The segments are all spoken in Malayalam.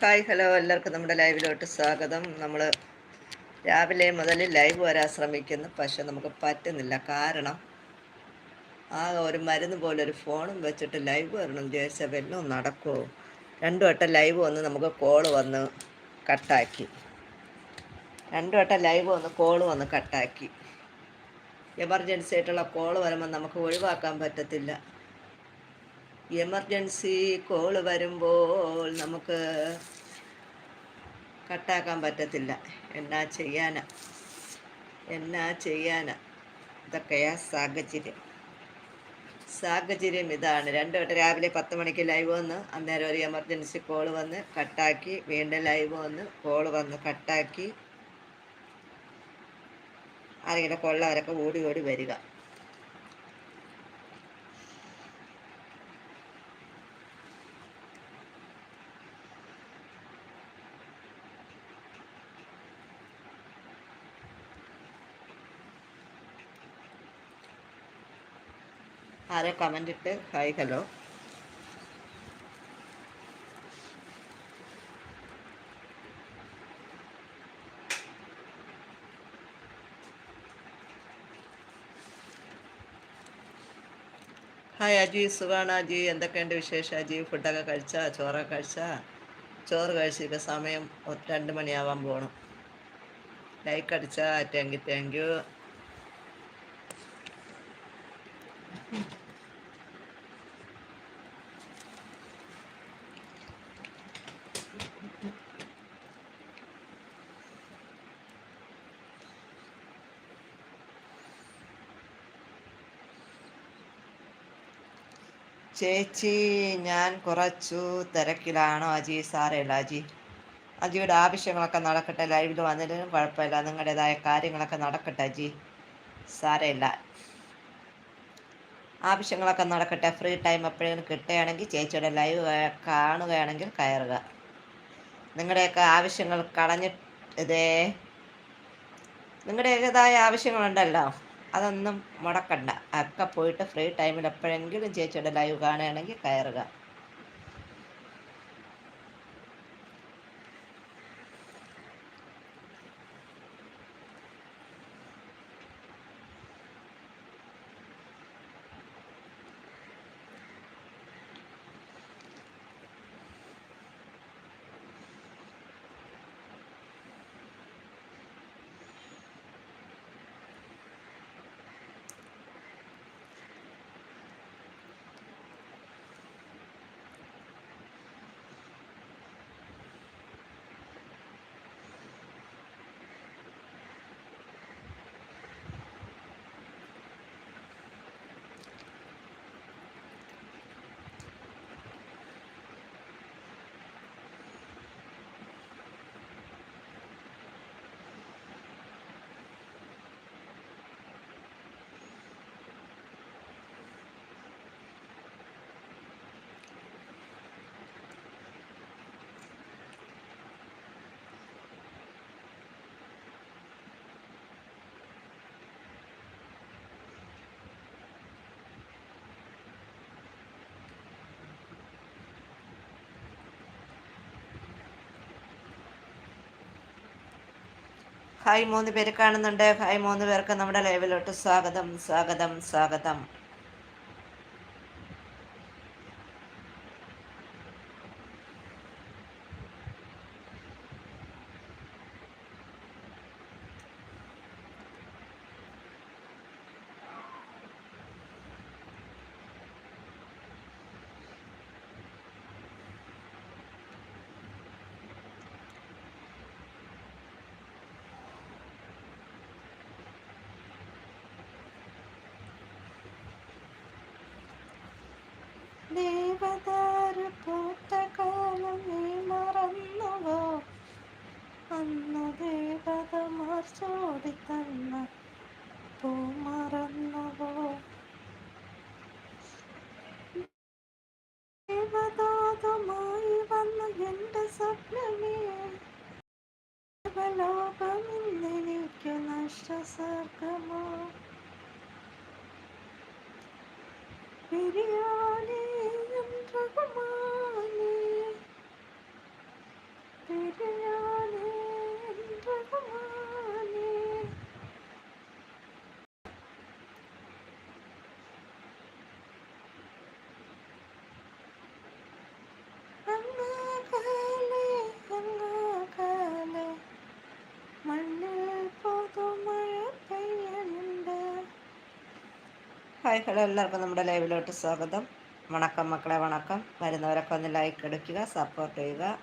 Hi hello. എല്ലാവർക്കും നമ്മുടെ ലൈവിലോട്ട് സ്വാഗതം. നമ്മൾ രാവിലെ മുതൽ ലൈവ് വരാൻ ശ്രമിക്കുന്നു. പക്ഷെ നമുക്ക് പറ്റുന്നില്ല. കാരണം ആ ഒരു മരുന്ന് പോലെ ഒരു ഫോണും വെച്ചിട്ട് ലൈവ് വരണം. വിചാരിച്ചാൽ വല്ലതും നടക്കുമോ രണ്ടു വട്ടം ലൈവ് വന്ന് നമുക്ക് കോൾ വന്ന് കട്ടാക്കി. രണ്ടു വട്ടം ലൈവ് വന്ന് കോൾ വന്ന് കട്ടാക്കി. എമർജൻസി ആയിട്ടുള്ള കോൾ വരുമ്പോൾ നമുക്ക് ഒഴിവാക്കാൻ പറ്റത്തില്ല. എമർജൻസി കോൾ വരുമ്പോൾ നമുക്ക് കട്ടാക്കാൻ പറ്റത്തില്ല. എന്നാ ചെയ്യാനാ? എന്നാ ചെയ്യാനാ? ഇതൊക്കെയാ സാഹചര്യം. സാഹചര്യം ഇതാണ്. രണ്ടു വട്ടം രാവിലെ പത്ത് മണിക്ക് ലൈവ് വന്ന് അന്നേരം ഒരു എമർജൻസി കോൾ വന്ന് കട്ടാക്കി വീണ്ടും ലൈവ് വന്ന് കോൾ വന്ന് കട്ടാക്കി. ആരെങ്കിലും കൊള്ളവരൊക്കെ ഓടി ഓടി വരിക. ആരെ കമന്റ് ഇട്ട്? ഹായ് ഹലോ ഹായ് അജി സുഖാണ് അജി എന്തൊക്കെയുണ്ട് വിശേഷം അജി ഫുഡൊക്കെ കഴിച്ചാ? ചോറൊക്കെ കഴിച്ചാ? ചോറ് കഴിച്ചിട്ട് സമയം ഒരു രണ്ട് മണിയാവാൻ പോകണം ലൈക്ക് അടിച്ചാ? താങ്ക് യു താങ്ക് യു ചേച്ചി ഞാൻ കുറച്ചു തിരക്കിലാണോ അജി? സാറേല്ല അജി. അജിയുടെ ആവശ്യങ്ങളൊക്കെ നടക്കട്ടെ ലൈവിൽ വന്നിട്ടും കുഴപ്പമില്ല. നിങ്ങളുടേതായ കാര്യങ്ങളൊക്കെ നടക്കട്ടെ അജി. സാരമില്ല ആവശ്യങ്ങളൊക്കെ നടക്കട്ടെ. ഫ്രീ ടൈം എപ്പോഴെങ്കിലും കിട്ടുകയാണെങ്കിൽ ചേച്ചിയുടെ ലൈവ് കാണുകയാണെങ്കിൽ കയറുക. നിങ്ങളുടെയൊക്കെ ആവശ്യങ്ങൾ കളഞ്ഞിട്ട് ഇതേ നിങ്ങളുടേതായ ആവശ്യങ്ങളുണ്ടല്ലോ. അതൊന്നും മുടക്കണ്ട. ഒക്കെ പോയിട്ട് ഫ്രീ ടൈമിൽ എപ്പോഴെങ്കിലും ചേച്ചിയുടെ ലൈവ് കാണുകയാണെങ്കിൽ കയറുക. ഹായ് മൂന്ന് പേര് കാണുന്നുണ്ട്. ഹായ് മൂന്ന് പേർക്ക് നമ്മുടെ ലൈവിലോട്ട് സ്വാഗതം സ്വാഗതം സ്വാഗതം. ദേവദാരു പൂത്ത കാലം നീ മറന്നുവോ അന്ന് ദേവത മാർച്ചോടി തന്ന പൂ മറന്നുവോ ദേവദാതമായി വന്ന എന്റെ സ്വപ്നമേ. ലോകമിന്നെനിക്കു നഷ്ടസർഗമോ. പിരിയാനേയും ഹായ് ഹലോ എല്ലാവർക്കും നമ്മുടെ ലൈവിലോട്ട് സ്വാഗതം. വണക്കം മക്കളെ വണക്കം. വരുന്നവരൊക്കെ ഒന്ന് ലൈക്ക് എടുക്കുക സപ്പോർട്ട് ചെയ്യുക.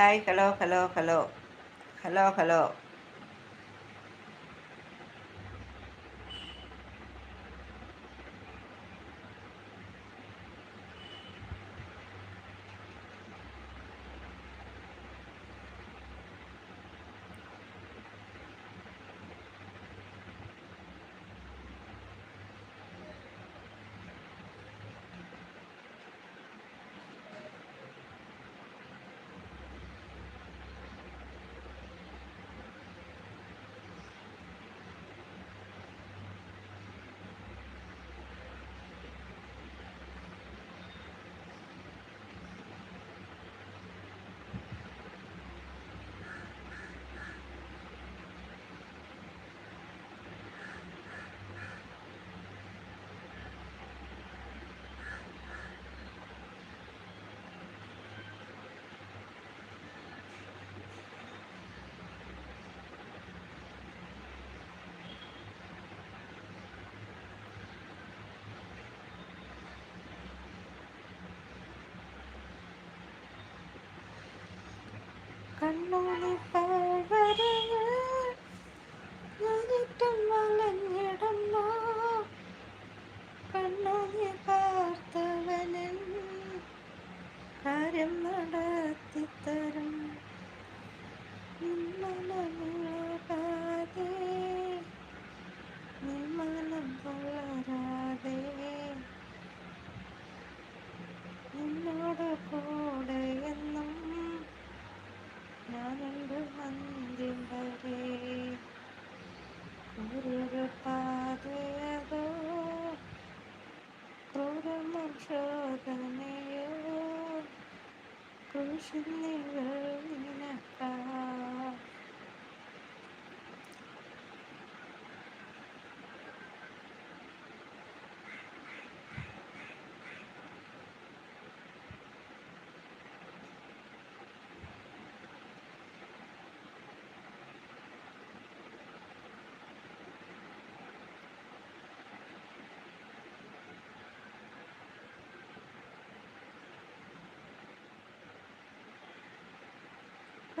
Hi hello hello hello hello hello noni பார்வரையாள் நுனிட்டும் மலன் Sure.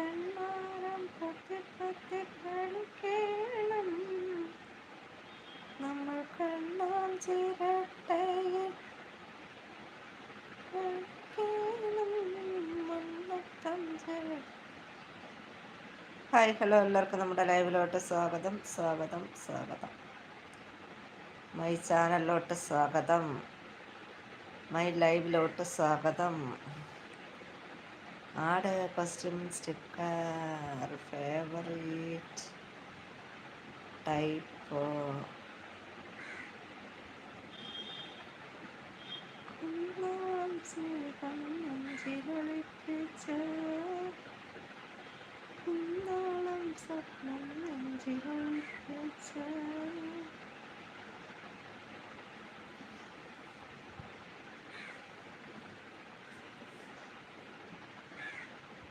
കണ്ണാരം പൊത്തി പൊത്തി കളിക്കേണം നമ്മൾ കണ്ണാൻ ചിരട്ടയിൽ ഹായ് ഹലോ എല്ലാവർക്കും നമ്മുടെ ലൈവിലോട്ട് സ്വാഗതം സ്വാഗതം സ്വാഗതം. മൈ ചാനലിലോട്ട് സ്വാഗതം. മൈ ലൈവിലോട്ട് സ്വാഗതം. Add costume sticker favourite type നെഞ്ചിലൊളിപ്പിച്ച കുന്നോളം സ്വപ്നം നെഞ്ചിലൊളിപ്പിച്ച.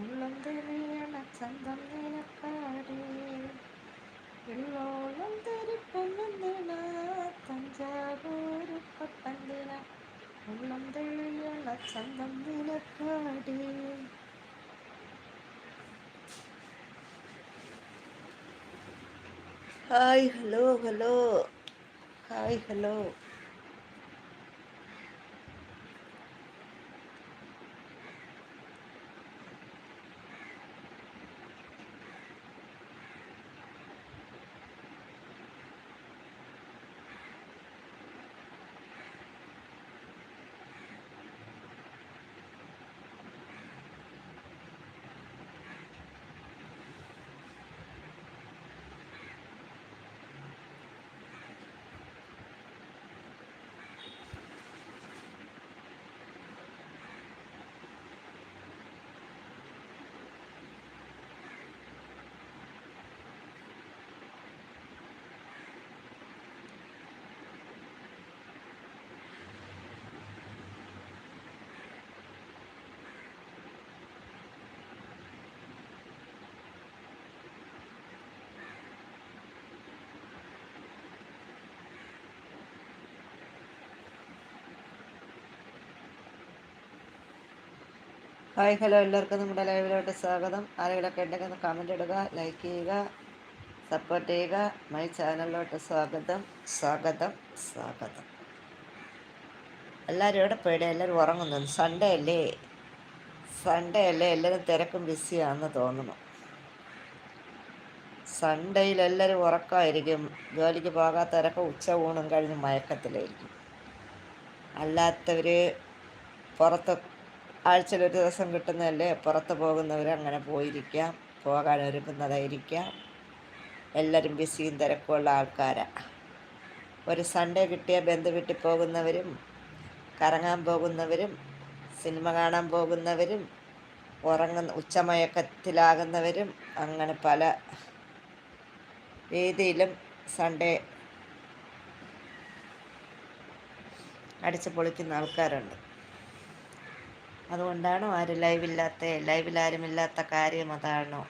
உள்ளந்தெறியன சந்தம் நிலப்பாடி எல்லோரும் தெரிப்பந்தினா தஞ்சாவூர் பப்பந்தினா உள்ளந்தெறியன சந்தம் நிலப்பாடி hi hello hello hi hello hi hello എല്ലാവർക്കും നമ്മുടെ ലൈവിലോട്ട് സ്വാഗതം. ആരെങ്കിലൊക്കെ ഉണ്ടെങ്കിൽ ഒന്ന് കമന്റ് ഇടുക ലൈക്ക് ചെയ്യുക സപ്പോർട്ട് ചെയ്യുക. മൈ ചാനലിലോട്ട് സ്വാഗതം സ്വാഗതം സ്വാഗതം. എല്ലാവരും ഇവിടെ പേടി എല്ലാവരും ഉറങ്ങുന്നു സൺഡേ അല്ലേ? സൺഡേ അല്ലേ? എല്ലാവരും തിരക്കും ബിസിയാണെന്ന് തോന്നുന്നു. സൺഡേയിൽ എല്ലാവരും ഉറക്കമായിരിക്കും. ജോലിക്ക് പോകാത്തവരൊക്കെ ഉച്ച ഊണും കഴിഞ്ഞ് മയക്കത്തിലായിരിക്കും. അല്ലാത്തവർ പുറത്ത് ആഴ്ചയിൽ ഒരു ദിവസം കിട്ടുന്നതല്ലേ? പുറത്ത് പോകുന്നവർ അങ്ങനെ പോയിരിക്കാം പോകാൻ ഒരുങ്ങുന്നതായിരിക്കാം എല്ലാവരും ബിസിയും തിരക്കുമുള്ള ആൾക്കാരാണ് ഒരു സൺഡേ കിട്ടിയ ബന്ധു വീട്ടിൽ പോകുന്നവരും കറങ്ങാൻ പോകുന്നവരും സിനിമ കാണാൻ പോകുന്നവരും ഉറങ്ങുന്ന ഉച്ചമയക്കത്തിലാകുന്നവരും അങ്ങനെ പല രീതിയിലും സൺഡേ അടിച്ച് പൊളിക്കുന്ന ആൾക്കാരുണ്ട്. അതുകൊണ്ടാണോ ആരും ലൈവില്ലാത്ത ലൈവിൽ ആരുമില്ലാത്ത കാര്യം അതാണോ.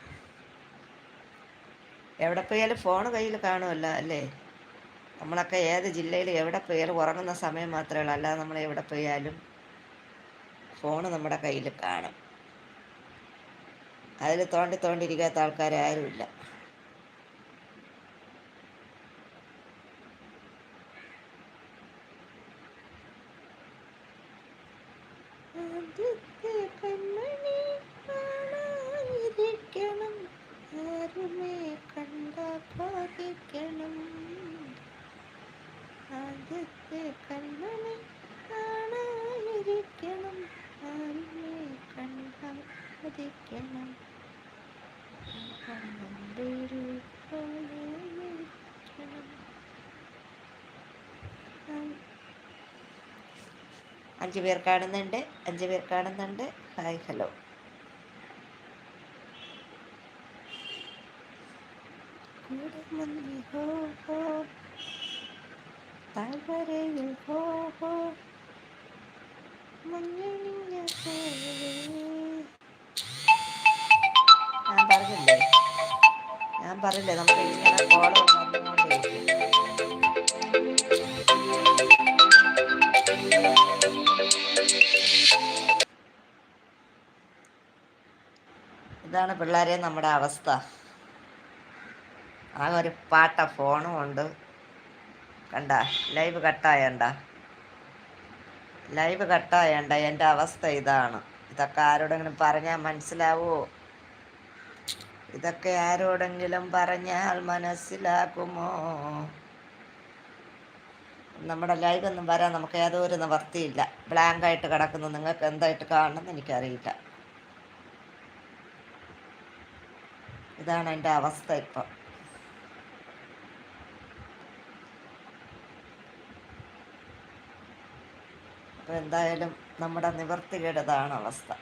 എവിടെ പോയാലും ഫോൺ കയ്യിൽ കാണുമല്ലോ അല്ലേ? നമ്മളൊക്കെ ഏത് ജില്ലയിൽ എവിടെ പോയാലും ഉറങ്ങുന്ന സമയം മാത്രമേ ഉള്ളൂ. അല്ലാതെ നമ്മൾ എവിടെ പോയാലും ഫോൺ നമ്മുടെ കയ്യിൽ കാണും. അതിൽ തോണ്ടി തോണ്ടിരിക്കാത്ത ആൾക്കാരാരുമില്ല did. അഞ്ച് പേർ കാണുന്നുണ്ട് അഞ്ച് പേർ കാണുന്നുണ്ട്. ഹായ് ഹലോ ഞാൻ പറഞ്ഞില്ലേ? ഞാൻ പറഞ്ഞില്ലേ? നമുക്ക് ഇങ്ങനെ കോളം വന്നുകൊണ്ടിരിക്കും ഇതാണ് പിള്ളേരെ നമ്മുടെ അവസ്ഥ. ആ ഒരു പാട്ട ഫോണും ഉണ്ട്. കണ്ട ലൈവ് കട്ടായണ്ട. ലൈവ് കട്ടായണ്ട എന്റെ അവസ്ഥ ഇതാണ്. ഇതൊക്കെ ആരോടെങ്കിലും പറഞ്ഞാൽ മനസ്സിലാവോ ഇതൊക്കെ ആരോടെങ്കിലും പറഞ്ഞാൽ മനസ്സിലാക്കുമോ? നമ്മുടെ ലൈവ് ഒന്നും വരാൻ നമുക്ക് യാതൊരു നിവർത്തിയില്ല ബ്ലാങ്ക് ആയിട്ട് കിടക്കുന്നു. നിങ്ങൾക്ക് എന്തായിട്ട് കാണണമെന്ന് എനിക്കറിയില്ല. ഇതാണ് എന്റെ അവസ്ഥ ഇപ്പം. അപ്പോൾ എന്തായാലും നമ്മുടെ നിവർത്തികേടതാണ് അവസ്ഥ.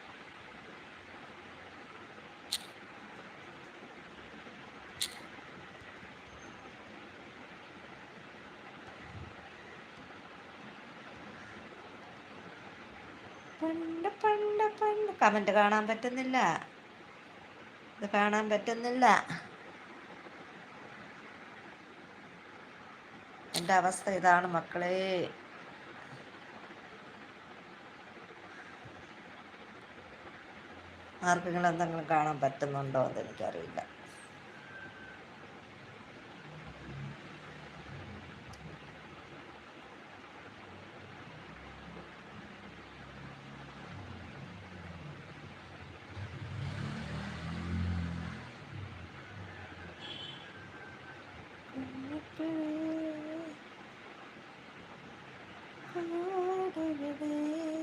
കമന്റ് കാണാൻ പറ്റുന്നില്ല. ഇത് കാണാൻ പറ്റുന്നില്ല. എന്റെ അവസ്ഥ ഇതാണ് മക്കളെ. ആർക്കെങ്കിലും എന്തെങ്കിലും കാണാൻ പറ്റുന്നുണ്ടോ എന്ന് എനിക്കറിയില്ല. Lord over there.